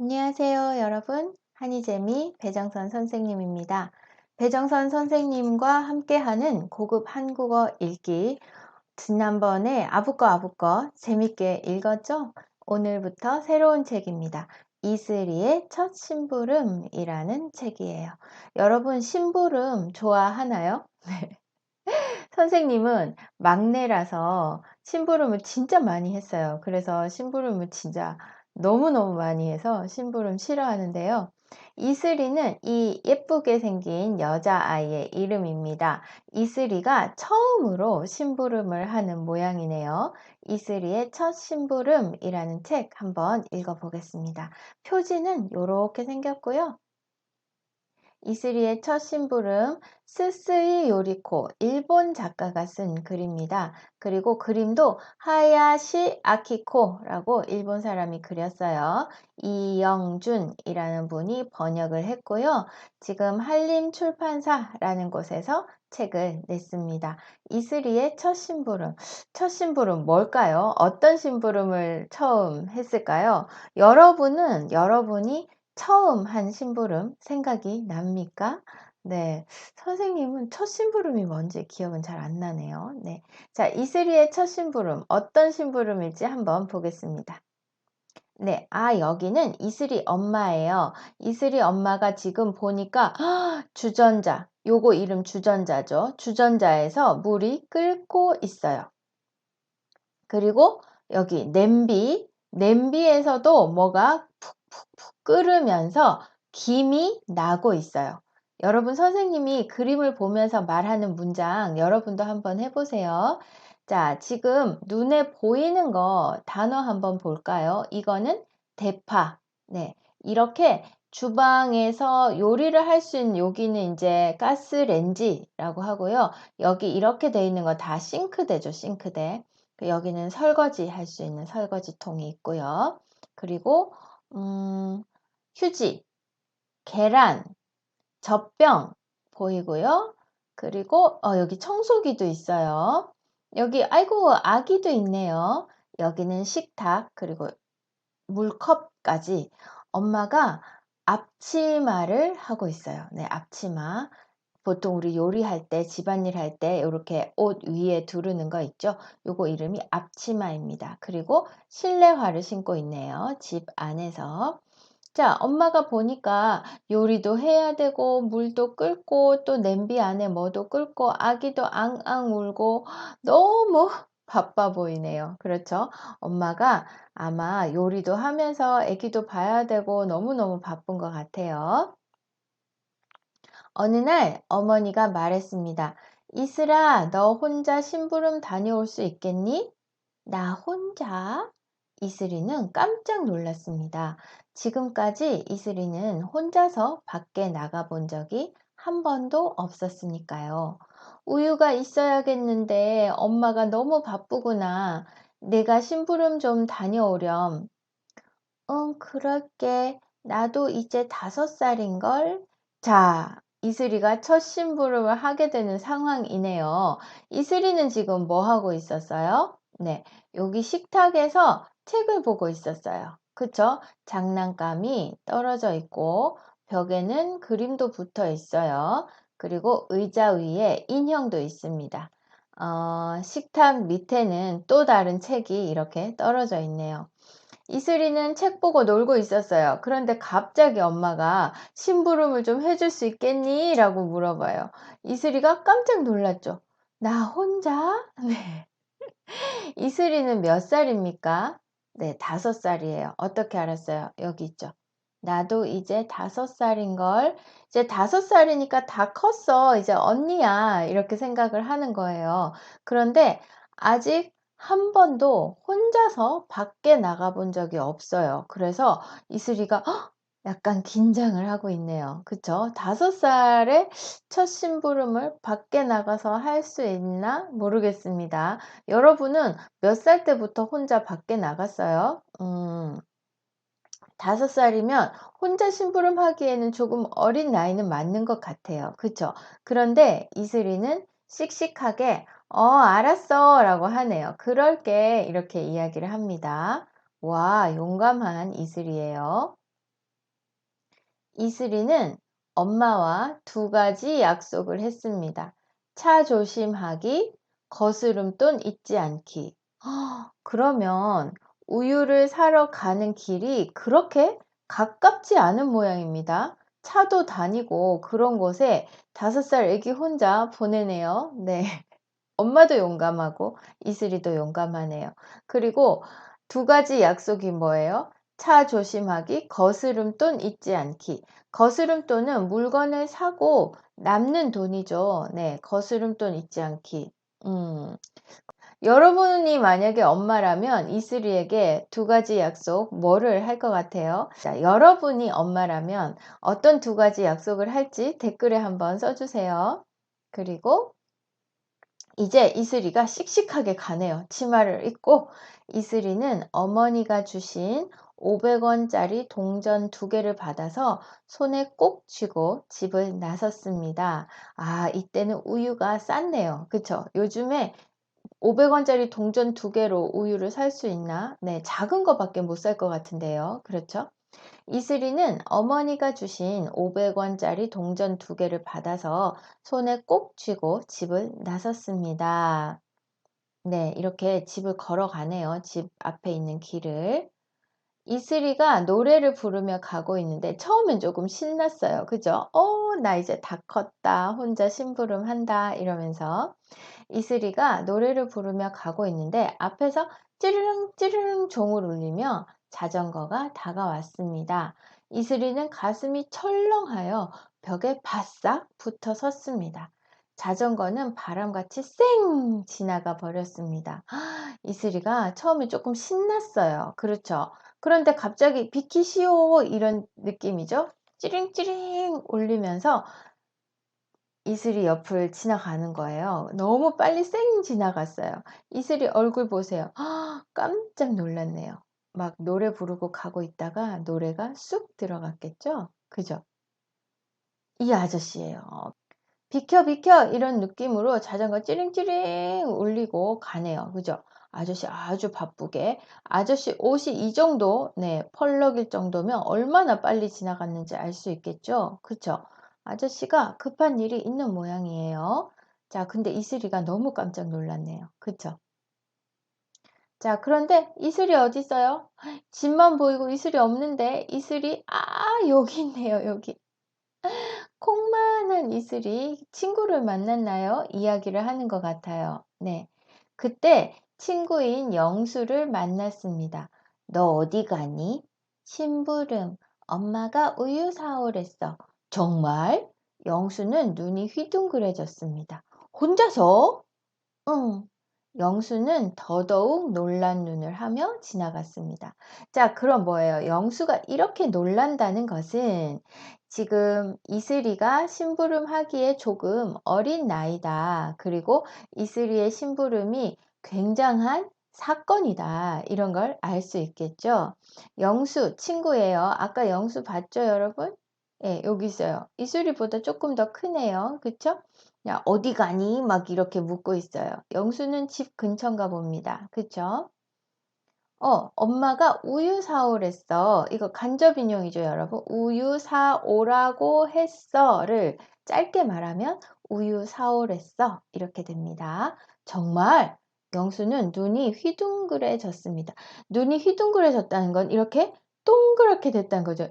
안녕하세요, 여러분. 한이재미 배정선 선생님입니다. 배정선 선생님과 함께하는 고급 한국어 읽기. 지난번에 아부꺼 아부꺼 재밌게 읽었죠? 오늘부터 새로운 책입니다. 이슬이의 첫 심부름이라는 책이에요. 여러분, 심부름 좋아하나요? 네. 선생님은 막내라서 심부름을 진짜 많이 했어요. 그래서 심부름을 진짜 너무너무 많이 해서 심부름 싫어하는데요. 이슬이는 이 예쁘게 생긴 여자아이의 이름입니다. 이슬이가 처음으로 심부름을 하는 모양이네요. 이슬이의 첫 심부름이라는 책 한번 읽어보겠습니다. 표지는 이렇게 생겼고요. 이슬이의 첫 심부름 스스이 요리코 일본 작가가 쓴 글입니다. 그리고 그림도 하야시 아키코라고 일본 사람이 그렸어요. 이영준이라는 분이 번역을 했고요. 지금 한림 출판사라는 곳에서 책을 냈습니다. 이슬이의 첫 심부름. 첫 심부름 뭘까요? 어떤 심부름을 처음 했을까요? 여러분은 여러분이 처음 한 심부름 생각이 납니까? 네. 선생님은 첫 심부름이 뭔지 기억은 잘 안 나네요. 네. 자, 이슬이의 첫 심부름. 어떤 심부름일지 한번 보겠습니다. 네. 아, 여기는 이슬이 엄마예요. 이슬이 엄마가 지금 보니까 주전자. 요거 이름 주전자죠. 주전자에서 물이 끓고 있어요. 그리고 여기 냄비. 냄비에서도 뭐가 푹푹푹 끓으면서 김이 나고 있어요. 여러분 선생님이 그림을 보면서 말하는 문장 여러분도 한번 해보세요. 자, 지금 눈에 보이는 거 단어 한번 볼까요? 이거는 대파. 네. 이렇게 주방에서 요리를 할 수 있는 여기는 이제 가스렌지라고 하고요. 여기 이렇게 돼 있는 거 다 싱크대죠, 싱크대. 그 여기는 설거지 할 수 있는 설거지통이 있고요. 그리고 음, 휴지, 계란, 젖병 보이고요. 그리고 어, 여기 청소기도 있어요. 여기 아이고 아기도 있네요. 여기는 식탁 그리고 물컵까지 엄마가 앞치마를 하고 있어요. 네, 앞치마. 보통 우리 요리할 때, 집안일 할 때 이렇게 옷 위에 두르는 거 있죠? 요거 이름이 앞치마입니다. 그리고 실내화를 신고 있네요. 집 안에서. 자, 엄마가 보니까 요리도 해야 되고, 물도 끓고, 또 냄비 안에 뭐도 끓고, 아기도 앙앙 울고, 너무 바빠 보이네요. 그렇죠? 엄마가 아마 요리도 하면서 아기도 봐야 되고, 너무너무 바쁜 것 같아요. 어느 날 어머니가 말했습니다. 이슬아, 너 혼자 심부름 다녀올 수 있겠니? 나 혼자? 이슬이는 깜짝 놀랐습니다. 지금까지 이슬이는 혼자서 밖에 나가본 적이 한 번도 없었으니까요. 우유가 있어야겠는데 엄마가 너무 바쁘구나. 내가 심부름 좀 다녀오렴. 응, 그럴게. 나도 이제 다섯 살인걸? 자, 이슬이가 첫 심부름을 하게 되는 상황이네요. 이슬이는 지금 뭐 하고 있었어요? 네, 여기 식탁에서 책을 보고 있었어요. 그쵸? 장난감이 떨어져 있고 벽에는 그림도 붙어 있어요. 그리고 의자 위에 인형도 있습니다. 어, 식탁 밑에는 또 다른 책이 이렇게 떨어져 있네요. 이슬이는 책 보고 놀고 있었어요. 그런데 갑자기 엄마가 심부름을 좀 해줄 수 있겠니? 라고 물어봐요. 이슬이가 깜짝 놀랐죠. 나 혼자? 네. 이슬이는 몇 살입니까? 네, 다섯 살이에요. 어떻게 알았어요? 여기 있죠. 나도 이제 다섯 살인걸. 이제 다섯 살이니까 다 컸어. 이제 언니야. 이렇게 생각을 하는 거예요. 그런데 아직 한 번도 혼자서 밖에 나가본 적이 없어요. 그래서 이슬이가 약간 긴장을 하고 있네요. 그쵸? 다섯 살에 첫 심부름을 밖에 나가서 할 수 있나 모르겠습니다. 여러분은 몇 살 때부터 혼자 밖에 나갔어요? 음, 다섯 살이면 혼자 심부름 하기에는 조금 어린 나이는 맞는 것 같아요. 그쵸? 그런데 이슬이는 씩씩하게 어, 알았어 라고 하네요. 그럴게 이렇게 이야기를 합니다. 와, 용감한 이슬이에요. 이슬이는 엄마와 두 가지 약속을 했습니다. 차 조심하기, 거스름돈 잊지 않기. 헉, 그러면 우유를 사러 가는 길이 그렇게 가깝지 않은 모양입니다. 차도 다니고 그런 곳에 다섯 살 애기 혼자 보내네요. 네. 엄마도 용감하고 이슬이도 용감하네요. 그리고 두 가지 약속이 뭐예요? 차 조심하기, 거스름 돈 잊지 않기. 거스름 돈은 물건을 사고 남는 돈이죠. 네, 거스름 돈 잊지 않기. 음. 여러분이 만약에 엄마라면 이슬이에게 두 가지 약속 뭐를 할 것 같아요? 자, 여러분이 엄마라면 어떤 두 가지 약속을 할지 댓글에 한번 써주세요. 그리고 이제 이슬이가 씩씩하게 가네요. 치마를 입고 이슬이는 어머니가 주신 500원짜리 동전 두 개를 받아서 손에 꼭 쥐고 집을 나섰습니다. 아, 이때는 우유가 쌌네요. 그쵸? 요즘에 500원짜리 동전 두 개로 우유를 살 수 있나? 네, 작은 거밖에 못 살 것 같은데요. 그렇죠? 이슬이는 어머니가 주신 500원짜리 동전 두 개를 받아서 손에 꼭 쥐고 집을 나섰습니다. 네, 이렇게 집을 걸어가네요. 집 앞에 있는 길을. 이슬이가 노래를 부르며 가고 있는데 처음엔 조금 신났어요. 그죠? 어, 나 이제 다 컸다. 혼자 심부름 한다. 이러면서 이슬이가 노래를 부르며 가고 있는데 앞에서 찌르릉 찌르릉 종을 울리며 자전거가 다가왔습니다. 이슬이는 가슴이 철렁하여 벽에 바싹 붙어 섰습니다. 자전거는 바람같이 쌩 지나가 버렸습니다. 이슬이가 처음에 조금 신났어요. 그렇죠. 그런데 갑자기 비키시오 이런 느낌이죠. 찌링찌링 울리면서 이슬이 옆을 지나가는 거예요. 너무 빨리 쌩 지나갔어요. 이슬이 얼굴 보세요. 깜짝 놀랐네요. 막 노래 부르고 가고 있다가 노래가 쑥 들어갔겠죠? 그죠? 이 아저씨예요. 비켜 비켜 이런 느낌으로 자전거 찌링찌링 울리고 가네요. 그죠? 아저씨 아주 바쁘게 아저씨 옷이 이 정도 네 펄럭일 정도면 얼마나 빨리 지나갔는지 알 수 있겠죠? 그쵸? 아저씨가 급한 일이 있는 모양이에요. 자, 근데 이슬이가 너무 깜짝 놀랐네요. 그쵸? 자, 그런데 이슬이 어디 있어요? 집만 보이고 이슬이 없는데 이슬이 아, 여기 있네요. 여기. 콩만한 이슬이 친구를 만났나요? 이야기를 하는 것 같아요. 네. 그때 친구인 영수를 만났습니다. 너 어디 가니? 심부름. 엄마가 우유 사오랬어. 정말? 영수는 눈이 휘둥그레졌습니다. 혼자서? 응. 영수는 더더욱 놀란 눈을 하며 지나갔습니다. 자, 그럼 뭐예요? 영수가 이렇게 놀란다는 것은 지금 이슬이가 심부름하기에 조금 어린 나이다. 그리고 이슬이의 심부름이 굉장한 사건이다. 이런 걸 알 수 있겠죠. 영수 친구예요. 아까 영수 봤죠, 여러분? 예, 여기 있어요. 이슬이보다 조금 더 크네요. 그쵸? 야, 어디 가니? 막 이렇게 묻고 있어요. 영수는 집 근처인가 봅니다. 그쵸? 어, 엄마가 우유 사오랬어. 이거 간접 인용이죠, 여러분. 우유 사오라고 했어를 짧게 말하면 우유 사오랬어. 이렇게 됩니다. 정말 영수는 눈이 휘둥그레졌습니다. 눈이 휘둥그레졌다는 건 이렇게 동그랗게 됐다는 거죠.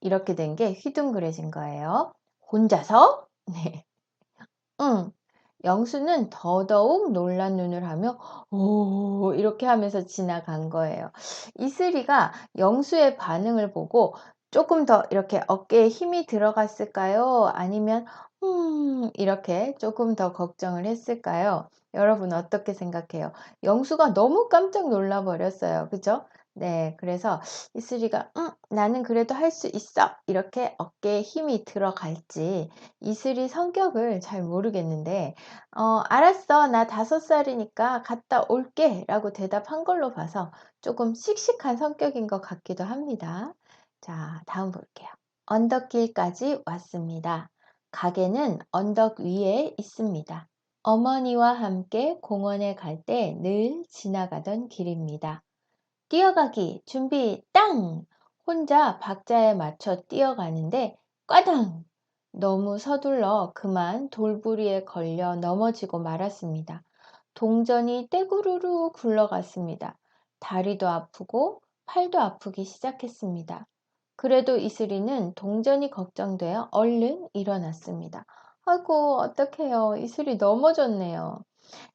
이렇게 된 게 휘둥그레진 거예요. 혼자서? 네. 응. 영수는 더더욱 놀란 눈을 하며 오 이렇게 하면서 지나간 거예요. 이슬이가 영수의 반응을 보고 조금 더 이렇게 어깨에 힘이 들어갔을까요? 아니면 음 이렇게 조금 더 걱정을 했을까요? 여러분 어떻게 생각해요? 영수가 너무 깜짝 놀라 버렸어요. 그죠? 네, 그래서 이슬이가 음, 나는 그래도 할 수 있어 이렇게 어깨에 힘이 들어갈지 이슬이 성격을 잘 모르겠는데 어, 알았어 나 다섯 살이니까 갔다 올게 라고 대답한 걸로 봐서 조금 씩씩한 성격인 것 같기도 합니다. 자, 다음 볼게요. 언덕길까지 왔습니다. 가게는 언덕 위에 있습니다. 어머니와 함께 공원에 갈 때 늘 지나가던 길입니다. 뛰어가기 준비 땅! 혼자 박자에 맞춰 뛰어가는데 꽈당! 너무 서둘러 그만 돌부리에 걸려 넘어지고 말았습니다. 동전이 떼구르르 굴러갔습니다. 다리도 아프고 팔도 아프기 시작했습니다. 그래도 이슬이는 동전이 걱정되어 얼른 일어났습니다. 아이고, 어떡해요. 이슬이 넘어졌네요.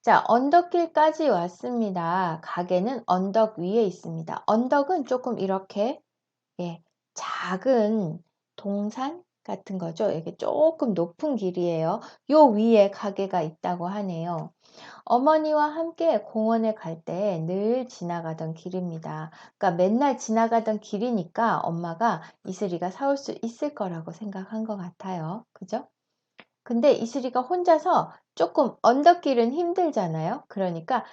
자, 언덕길까지 왔습니다. 가게는 언덕 위에 있습니다. 언덕은 조금 이렇게, 예, 작은 동산 같은 거죠. 이게 조금 높은 길이에요. 요 위에 가게가 있다고 하네요. 어머니와 함께 공원에 갈 때 늘 지나가던 길입니다. 그러니까 맨날 지나가던 길이니까 엄마가 이슬이가 사올 수 있을 거라고 생각한 것 같아요. 그죠? 근데 이슬이가 혼자서 조금 언덕길은 힘들잖아요. 그러니까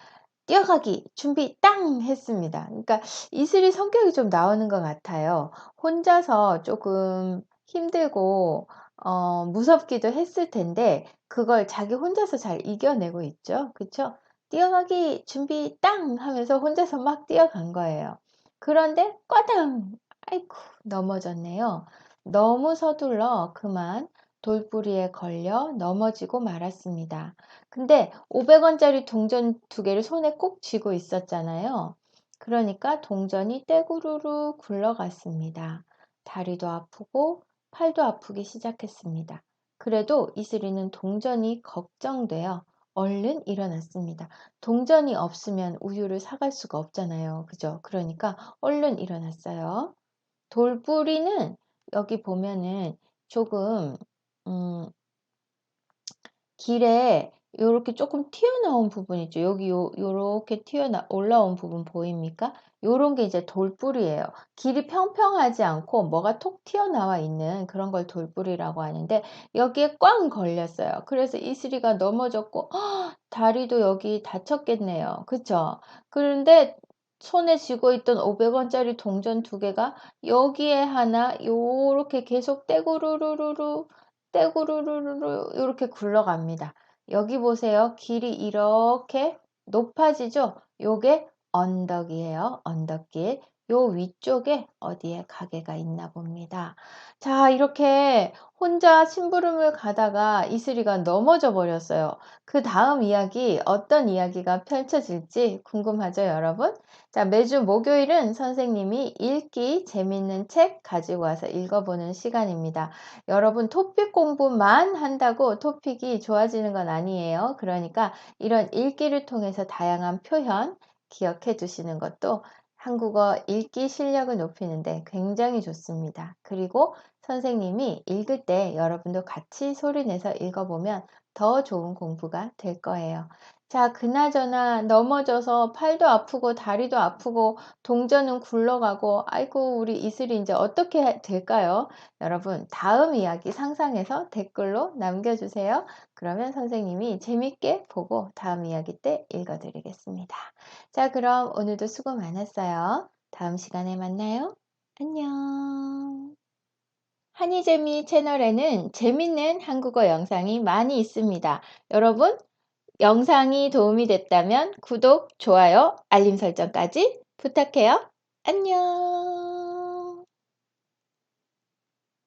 뛰어가기 준비 땅 했습니다. 그러니까 이슬이 성격이 좀 나오는 것 같아요. 혼자서 조금 힘들고 어, 무섭기도 했을 텐데 그걸 자기 혼자서 잘 이겨내고 있죠. 그쵸? 뛰어가기 준비 땅 하면서 혼자서 막 뛰어간 거예요. 그런데 꽈당! 아이쿠 넘어졌네요. 너무 서둘러 그만 돌부리에 걸려 넘어지고 말았습니다. 근데 500원짜리 동전 두 개를 손에 꼭 쥐고 있었잖아요. 그러니까 동전이 떼구르르 굴러갔습니다. 다리도 아프고 팔도 아프기 시작했습니다. 그래도 이슬이는 동전이 걱정되어 얼른 일어났습니다. 동전이 없으면 우유를 사갈 수가 없잖아요. 그죠? 그러니까 얼른 일어났어요. 돌부리는 여기 보면은 조금 음, 길에 요렇게 조금 튀어나온 부분 있죠. 여기 요, 요렇게 튀어나, 올라온 부분 보입니까? 요런 게 이제 돌뿌리예요. 길이 평평하지 않고 뭐가 톡 튀어나와 있는 그런 걸 돌뿌리라고 하는데 여기에 꽝 걸렸어요. 그래서 이슬이가 넘어졌고 허, 다리도 여기 다쳤겠네요. 그쵸? 그런데 손에 쥐고 있던 500원짜리 동전 두 개가 여기에 하나 요렇게 계속 떼구르르르르 떼구르르르 이렇게 굴러갑니다. 여기 보세요. 길이 이렇게 높아지죠? 요게 언덕이에요. 언덕길. 요 위쪽에 어디에 가게가 있나 봅니다. 자, 이렇게 혼자 심부름을 가다가 이슬이가 넘어져 버렸어요. 그 다음 이야기, 어떤 이야기가 펼쳐질지 궁금하죠, 여러분? 자, 매주 목요일은 선생님이 읽기 재밌는 책 가지고 와서 읽어보는 시간입니다. 여러분, 토픽 공부만 한다고 토픽이 좋아지는 건 아니에요. 그러니까 이런 읽기를 통해서 다양한 표현, 기억해 두시는 것도 한국어 읽기 실력을 높이는데 굉장히 좋습니다. 그리고 선생님이 읽을 때 여러분도 같이 소리내서 읽어보면 더 좋은 공부가 될 거예요. 자, 그나저나 넘어져서 팔도 아프고 다리도 아프고 동전은 굴러가고 아이고 우리 이슬이 이제 어떻게 될까요? 여러분 다음 이야기 상상해서 댓글로 남겨주세요. 그러면 선생님이 재밌게 보고 다음 이야기 때 읽어드리겠습니다. 자, 그럼 오늘도 수고 많았어요. 다음 시간에 만나요. 안녕. 한이재미 채널에는 재밌는 한국어 영상이 많이 있습니다. 여러분 영상이 도움이 됐다면 구독, 좋아요, 알림 설정까지 부탁해요. 안녕.